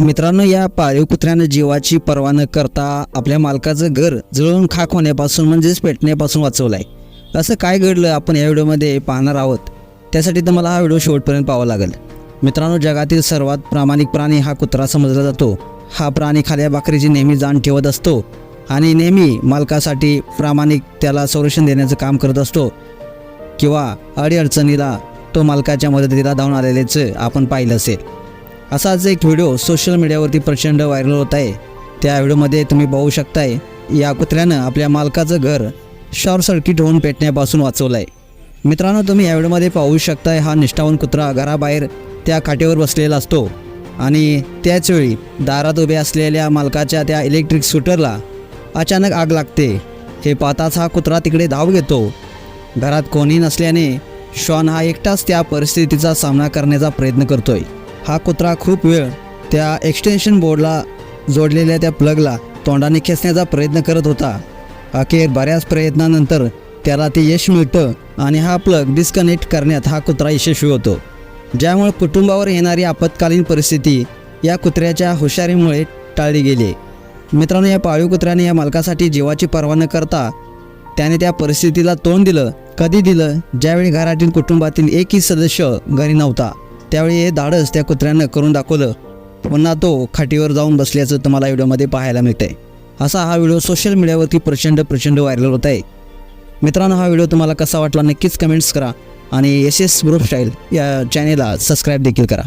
मित्रांनो या पाळीव कुत्र्यानं जीवाची पर्वा न करता आपल्या मालकाचं घर जळून खाक होण्यापासून म्हणजेच पेटण्यापासून वाचवलं आहे असं काय घडलं आपण या व्हिडिओमध्ये पाहणार आहोत. त्यासाठी तर मला हा व्हिडिओ शेवटपर्यंत पाहावा लागेल. मित्रांनो जगातील सर्वात प्रामाणिक प्राणी हा कुत्रा समजला जातो. हा प्राणी खाल्या बाकरीची नेहमी जाण ठेवत असतो आणि नेहमी मालकासाठी प्रामाणिक त्याला संरक्षण देण्याचं काम करत असतो. किंवा अडीअडचणीला तो मालकाच्या मदतीला धावून आलेल्याचं आपण पाहिलं असेल. असाच एक व्हिडिओ सोशल मीडियावरती प्रचंड व्हायरल होत आहे. त्या व्हिडिओमध्ये तुम्ही पाहू शकताय या कुत्र्यानं आपल्या मालकाचं घर शॉर्ट सर्किट होऊन पेटण्यापासून वाचवलं आहे मित्रांनो तुम्ही या व्हिडिओमध्ये पाहू शकताय हा निष्ठावून कुत्रा घराबाहेर त्या काठेवर बसलेला असतो. आणि त्याचवेळी दारात उभे असलेल्या मालकाच्या त्या इलेक्ट्रिक स्कूटरला अचानक आग लागते. हे पाहताच हा कुत्रा तिकडे धाव घेतो. घरात कोणी नसल्याने शॉन हा एकटाच त्या परिस्थितीचा सामना करण्याचा प्रयत्न करतोय. हा कुत्रा खूप वेळ त्या एक्सटेन्शन बोर्डला जोडलेल्या त्या प्लगला तोंडाने खेचण्याचा प्रयत्न करत होता. अखेर बऱ्याच प्रयत्नानंतर त्याला ते यश मिळतं आणि हा प्लग डिस्कनेक्ट करण्यात हा कुत्रा यशस्वी होतो. ज्यामुळे कुटुंबावर येणारी आपत्कालीन परिस्थिती या कुत्र्याच्या हुशारीमुळे टाळली गेली. मित्रांनो या पाळीव कुत्र्याने या मालकासाठी जीवाची पर्वा न करता त्याने त्या परिस्थितीला तोंड दिलं कधी दिलं ज्यावेळी घरातील कुटुंबातील एकही सदस्य घरी नव्हता. त्यावेळी हे धाडस त्या कुत्र्यानं करून दाखवलं. पुन्हा तो खाटीवर जाऊन बसल्याचं तुम्हाला व्हिडिओमध्ये पाहायला मिळतंय. असा हा व्हिडिओ सोशल मीडियावरती प्रचंड प्रचंड व्हायरल होत आहे. मित्रांनो हा व्हिडिओ तुम्हाला कसा वाटला नक्कीच कमेंट्स करा आणि एस एस ग्रुप स्टाईल या चॅनेलला सबस्क्राईब देखील करा.